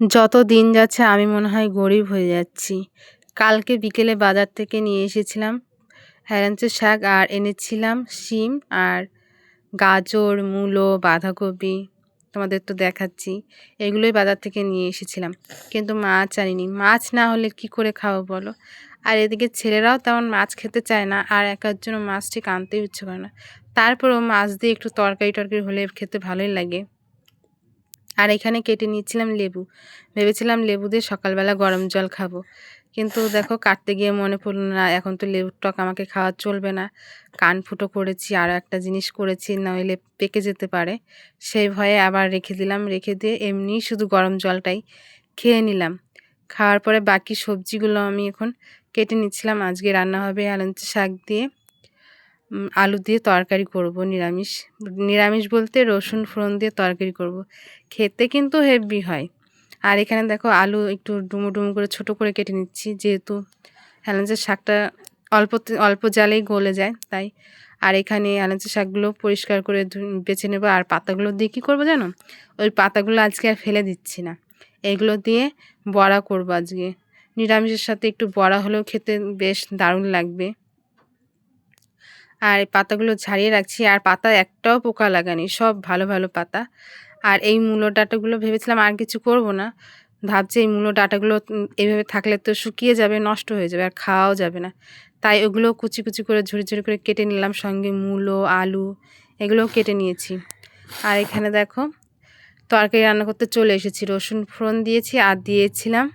যত দিন যাচ্ছে আমি মনে হয় গরিব হয়ে যাচ্ছি। কালকে বিকেলে বাজার থেকে নিয়ে এসেছিলাম হেলাঞ্চের শাক আর এনেছিলাম শিম আর গাজর, মূলো, বাঁধাকপি। তোমাদের তো দেখাচ্ছি। এগুলোই বাজার থেকে নিয়ে এসেছিলাম। কিন্তু মাছ আনিনি। মাছ না হলে কি করে খাব বলো? আর এদিকে ছেলেরাও তেমন মাছ খেতে চায় না আর একার জন্য মাছ ঠিক আনতেই ইচ্ছে করে না। তারপরেও মাছ দিয়ে একটু তরকারি টরকারি হলে খেতে ভালোই লাগে। আর এখানে কেটে নিয়েছিলাম লেবু। ভেবেছিলাম লেবু দিয়ে সকালবেলা গরম জল খাব। কিন্তু দেখো, কাটতে গিয়ে মনে পড়ল না, এখন তো লেবুর টক আমাকে খাওয়া চলবে না। কান ফুটো করেছি, আর একটা জিনিস করেছি নইলে পেকে যেতে পারে। সেই ভয়ে আবার রেখে দিলাম, রেখে দিয়ে এমনি শুধু গরম জলটাই খেয়ে নিলাম। খাওয়ার পরে বাকি সবজিগুলো আমি এখন কেটে নিচ্ছিলাম। আজকে রান্না হবে আলঞ্চ শাক দিয়ে। আলু দিয়ে তরকারি করব, নিরামিষ। নিরামিষ বলতে রসুন ফোড়ন দিয়ে তরকারি করব। খেতে কিন্তু হেভি হয়। আর এখানে দেখো আলু একটু ডুমো ডুমো করে ছোট করে কেটে নিচ্ছি, যেহেতু হেলেঞ্চের শাকটা অল্প অল্প জালেই গলে যায়, তাই। আর এখানে হেলেঞ্চের শাকগুলো পরিষ্কার করে বেছে নেব। আর পাতাগুলো দিয়ে কী করব জানো? ওই পাতাগুলো আজকে আর ফেলে দিচ্ছি না। এগুলো দিয়ে বড়া করব আজকে। নিরামিষের সাথে একটু বড়া হলেও খেতে বেশ দারুণ লাগবে। আর পাতাগুলো ছাড়িয়ে রাখছি, আর পাতা একটাও পোকা লাগানি, সব ভালো ভালো পাতা। আর এই মূলো ডাঁটাগুলো ভেবেছিলাম আর কিছু করব না। ভাবছি এই মূলো ডাঁটাগুলো এইভাবে থাকলে তো শুকিয়ে যাবে, নষ্ট হয়ে যাবে, আর খাওয়াও যাবে না। তাই ওগুলো কুচি কুচি করে, ঝুড়ি ঝুড়ি করে কেটে নিলাম, সঙ্গে মূলো, আলু, এগুলোও কেটে নিয়েছি। আর এখানে দেখো, তরকারি রান্না করতে চলে এসেছি, রসুন ফোড়ন দিয়েছি, আর দিয়েছিলাম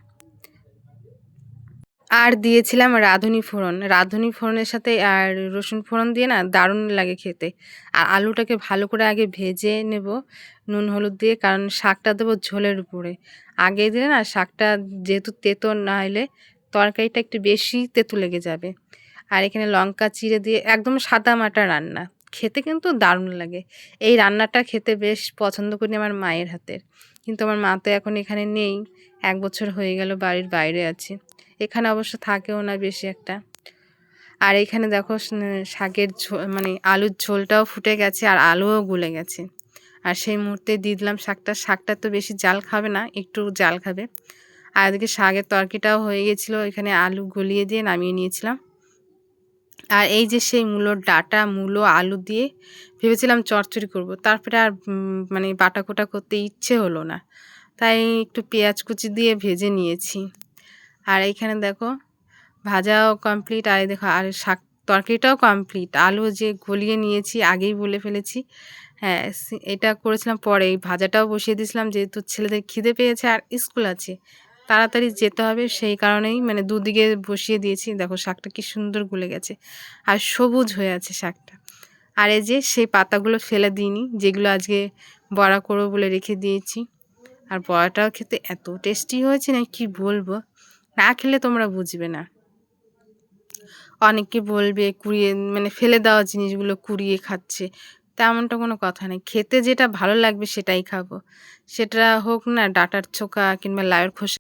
আর দিয়েছিলাম রাঁধুনি ফোড়ন। রাঁধুনি ফোড়নের সাথে আর রসুন ফোড়ন দিয়ে না দারুণ লাগে খেতে। আর আলুটাকে ভালো করে আগে ভেজে নেব, নুন, হলুদ দিয়ে, কারণ শাকটা দেবো ঝোলের উপরে। আগে দিলে না শাকটা যেহেতু তেতো না হলে তরকারিটা একটু বেশি তেতো লেগে যাবে। আর এখানে লঙ্কা চিড়ে দিয়ে একদম সাদা মাটা রান্না। খেতে কিন্তু দারুণ লাগে। এই রান্নাটা খেতে বেশ পছন্দ করি আমার মায়ের হাতের। কিন্তু আমার মা তো এখন এখানে নেই। এক বছর হয়ে গেল বাড়ির বাইরে আছে। এখানে অবশ্য থাকেও না বেশি একটা। আর এখানে দেখো শাকের ঝোল মানে আলুর ঝোলটাও ফুটে গেছে আর আলুও গুলে গেছে। আর সেই মুহূর্তে দিয়ে দিলাম শাকটা। শাকটা তো বেশি জাল খাবে না, একটু জাল খাবে। আর এদিকে শাকের তরকিটাও হয়ে গেছিল, এখানে আলু গলিয়ে দিয়ে নামিয়ে নিয়েছিলাম। আর এই যে সেই মূলোর ডাটা, মূলো, আলু দিয়ে ভেবেছিলাম চচ্চড়ি করব। তারপরে আর মানে বাটা কোটা করতে ইচ্ছে হলো না। তাই একটু পেঁয়াজ কুচি দিয়ে ভেজে নিয়েছি। আর এইখানে দেখো, ভাজাও কমপ্লিট আর দেখো, আর শাক তরকারিটাও কমপ্লিট আলু যে গলিয়ে নিয়েছি, আগেই বলে ফেলেছি। হ্যাঁ এটা করেছিলাম পরে। এই ভাজাটাও বসিয়ে দিয়েছিলাম, যেহেতু ছেলেদের খিদে পেয়েছে আর স্কুল আছে। তাড়াতাড়ি যেতে হবে, সেই কারণেই মানে দুদিকে বসিয়ে দিয়েছি। দেখো, শাকটা কি সুন্দর গুলে গেছে। আর সবুজ হয়ে আছে শাকটা। আর এই যে, সেই পাতাগুলো ফেলে দিইনি, যেগুলো আজকে বড়া করব বলে রেখে দিয়েছি। আর বড়াটাও খেতে এত টেস্টি হয়েছে না কি বলব? না খেলে তোমরা বুঝবে না। অনেকে বলবে কুড়িয়ে মানে ফেলে দেওয়া জিনিসগুলো কুড়িয়ে খাচ্ছে। তেমনটা কোনো কথা নেই। খেতে যেটা ভালো লাগবে সেটাই খাব। সেটা হোক না ডাটার ছোকা কিংবা লাউয়ের খোসা।